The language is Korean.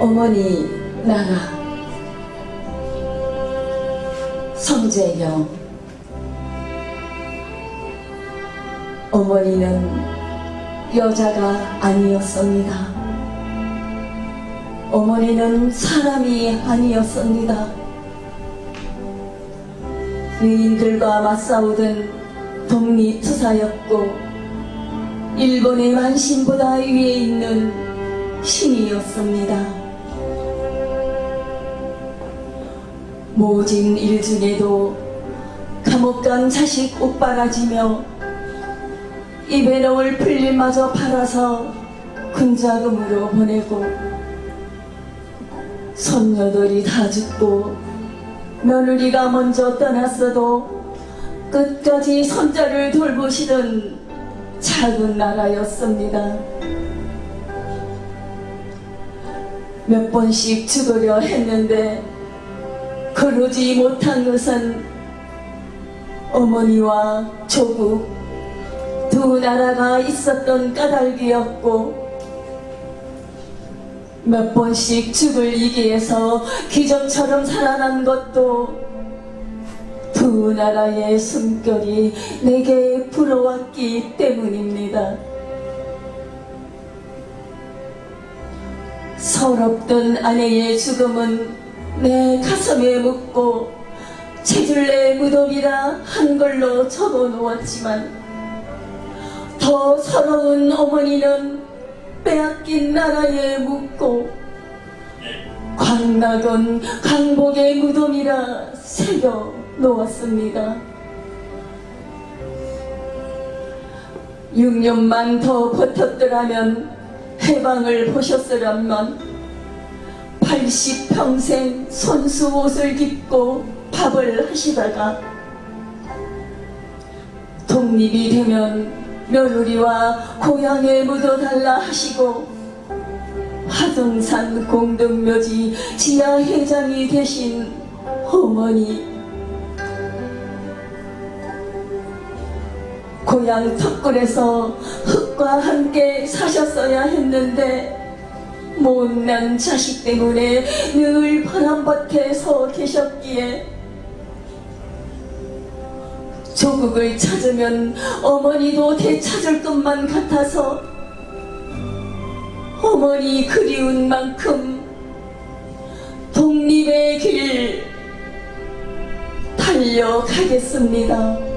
어머니 나가 성재경 어머니는 여자가 아니었습니다. 어머니는 사람이 아니었습니다. 위인들과 맞싸우던 독립투사였고 일본의 만신보다 위에 있는 신이었습니다. 모진 일 중에도 감옥 간 자식 옷바라지며 입에 넣을 풀림마저 팔아서 군자금으로 보내고 손녀들이 다 죽고 며느리가 먼저 떠났어도 끝까지 손자를 돌보시던 작은 나라였습니다. 몇 번씩 죽으려 했는데 그러지 못한 것은 어머니와 조국 두 나라가 있었던 까닭이었고 몇 번씩 죽을 이기에서 기적처럼 살아난 것도 두 나라의 숨결이 내게 불어왔기 때문입니다. 서럽던 아내의 죽음은 내 가슴에 묻고 채줄내 무덤이라 한글로 적어 놓았지만 더 서러운 어머니는 빼앗긴 나라에 묻고 광락은 강복의 무덤이라 새겨 놓았습니다. 6년만 더 버텼더라면 해방을 보셨으련만 80평생 손수 옷을 입고 밥을 하시다가 독립이 되면 며느리와 고향에 묻어달라 하시고 화성산 공동묘지 지하회장이 되신 어머니 고향 턱굴에서 흙과 함께 사셨어야 했는데 못난 자식 때문에 늘 바람밭에 서 계셨기에 조국을 찾으면 어머니도 되찾을 것만 같아서 어머니 그리운 만큼 독립의 길 달려가겠습니다.